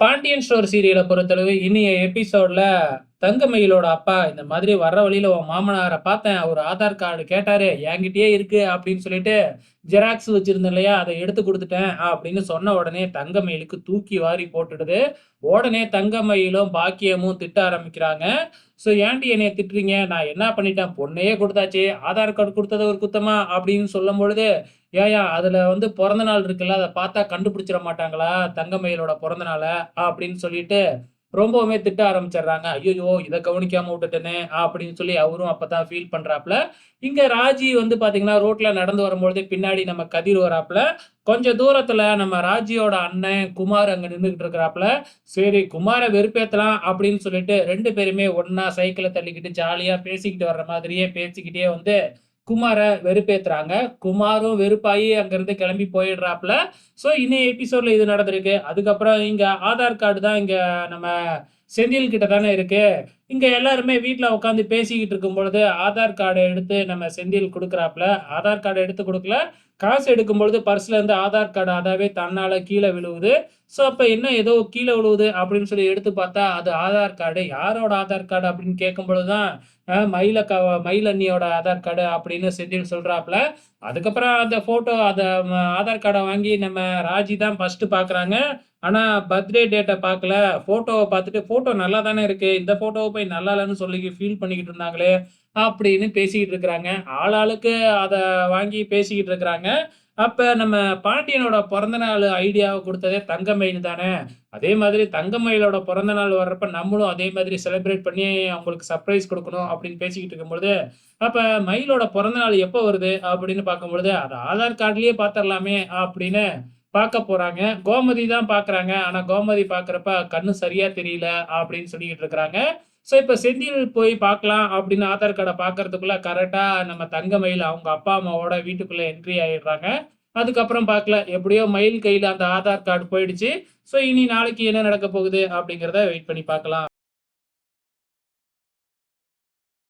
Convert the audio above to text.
Pandian store சீரியலை பொறுத்தளவு இனிய எபிசோட்ல தங்கமயிலோட அப்பா இந்த மாதிரி வர்ற வழியில உன் மாமனாரை பார்த்தேன் அவர் ஆதார் கார்டு கேட்டாரு என்கிட்டயே இருக்கு அப்படின்னு சொல்லிட்டு ஜெராக்ஸ் வச்சிருந்தேன் இல்லையா அதை எடுத்து கொடுத்துட்டேன் அப்படின்னு சொன்ன உடனே தங்கமயிலுக்கு தூக்கி வாரி போட்டுடுது. உடனே தங்கமயிலும் பாக்கியமும் திட்ட ஆரம்பிக்கிறாங்க. ஸோ ஏன்டி என்னைய திட்டுறீங்க? நான் என்ன பண்ணிட்டேன்? பொண்ணையே கொடுத்தாச்சு. ஆதார் கார்டு கொடுத்தது ஒரு குத்தமா? அப்படின்னு சொல்லும் பொழுது ஏயா அதுல வந்து பிறந்த நாள் இருக்குல்ல அதை பார்த்தா கண்டுபிடிச்சிட மாட்டாங்களா தங்கமயிலோட பிறந்த நாளை? அப்படின்னு சொல்லிட்டு ரொம்பவுமே திட்ட ஆரம்பிச்சிடுறாங்க. ஐயோ இதை கவனிக்காம விட்டுட்டேனே அப்படின்னு சொல்லி அவரும் அப்பதான் ஃபீல் பண்றாப்ல இங்க ராஜி வந்து பாத்தீங்கன்னா ரோட்ல நடந்து வரும்பொழுது பின்னாடி நம்ம கதிர் வராப்ல கொஞ்ச தூரத்துல நம்ம ராஜியோட அண்ணன் குமார் அங்க நின்றுகிட்டு இருக்கிறாப்ல சரி குமாரை வெறுப்பேத்தலாம் அப்படின்னு சொல்லிட்டு ரெண்டு பேருமே ஒன்னா சைக்கிளை தள்ளிக்கிட்டு ஜாலியா பேசிக்கிட்டு வர்ற மாதிரியே பேசிக்கிட்டே வந்து குமாரை வெறுப்பேத்துறாங்க. குமாரும் வெறுப்பாயி அங்கிருந்து கிளம்பி போயிடுறாப்புல. ஸோ இன்னும் எபிசோட்ல இது நடந்திருக்கு. அதுக்கப்புறம் இங்க ஆதார் கார்டு தான் இங்க நம்ம செந்தில் கிட்ட தானே இருக்கு. இங்க எல்லாருமே வீட்டில் உட்காந்து பேசிக்கிட்டு இருக்கும் பொழுது ஆதார் கார்டை எடுத்து நம்ம செந்தில் கொடுக்குறாப்புல. ஆதார் கார்டை எடுத்து கொடுக்கல. காசு எடுக்கும் பொழுது பர்ஸ்ல இருந்து ஆதார் கார்டு அதாவே தன்னால கீழே விழுவுது. ஸோ அப்போ என்ன ஏதோ கீழே விழுவுது அப்படின்னு சொல்லி எடுத்து பார்த்தா அது ஆதார் கார்டு. யாரோட ஆதார் கார்டு அப்படின்னு கேட்கும் பொழுதுதான் மயில க மயிலண்ணியோட ஆதார் கார்டு அப்படின்னு செந்தில் சொல்கிறாப்புல அதுக்கப்புறம் அந்த போட்டோ அதை ஆதார் கார்டை வாங்கி நம்ம ராஜி தான் ஃபர்ஸ்ட் பாக்குறாங்க. ஆனா பர்த்டே டேட்டை பார்க்கல போட்டோவை பார்த்துட்டு போட்டோ நல்லா தானே இருக்கு. இந்த போட்டோவை போய் நல்லா இல்லைன்னு சொல்லி ஃபீல் பண்ணிக்கிட்டு இருந்தாங்களே. அப்படின்னு பேசிக்கிட்டு இருக்கிறாங்க. ஆளாளுக்கு அதை வாங்கி பேசிக்கிட்டு இருக்கிறாங்க. அப்போ நம்ம பாண்டியனோட பிறந்தநாள் ஐடியாவை கொடுத்ததே தங்கமயில் தானே? அதே மாதிரி தங்கமயிலோட பிறந்த நாள் வர்றப்ப நம்மளும் அதே மாதிரி செலிப்ரேட் பண்ணி அவங்களுக்கு சர்ப்ரைஸ் கொடுக்கணும் அப்படின்னு பேசிக்கிட்டு இருக்கும்பொழுது அப்போ மயிலோட பிறந்தநாள் எப்போ வருது அப்படின்னு பார்க்கும்பொழுது அது ஆதார் கார்டுலேயே பார்த்துடலாமே அப்படின்னு பார்க்க போறாங்க. கோமதி தான் பாக்குறாங்க ஆனா கோமதி பாக்குறப்ப கண்ணு சரியா தெரியல அப்படின்னு சொல்லிக்கிட்டு இருக்கிறாங்க. ஸோ இப்போ செந்தில் போய் பார்க்கலாம் அப்படின்னு ஆதார் கார்டை பார்க்கறதுக்குள்ள கரெக்டாக நம்ம தங்க மயில் அவங்க அப்பா அம்மாவோட வீட்டுக்குள்ளே என்ட்ரி ஆயிடுறாங்க. அதுக்கப்புறம் பார்க்கல எப்படியோ மயில் கையில் அந்த ஆதார் கார்டு போயிடுச்சு. ஸோ இனி நாளைக்கு என்ன நடக்க போகுது அப்படிங்கிறத வெயிட் பண்ணி பார்க்கலாம்.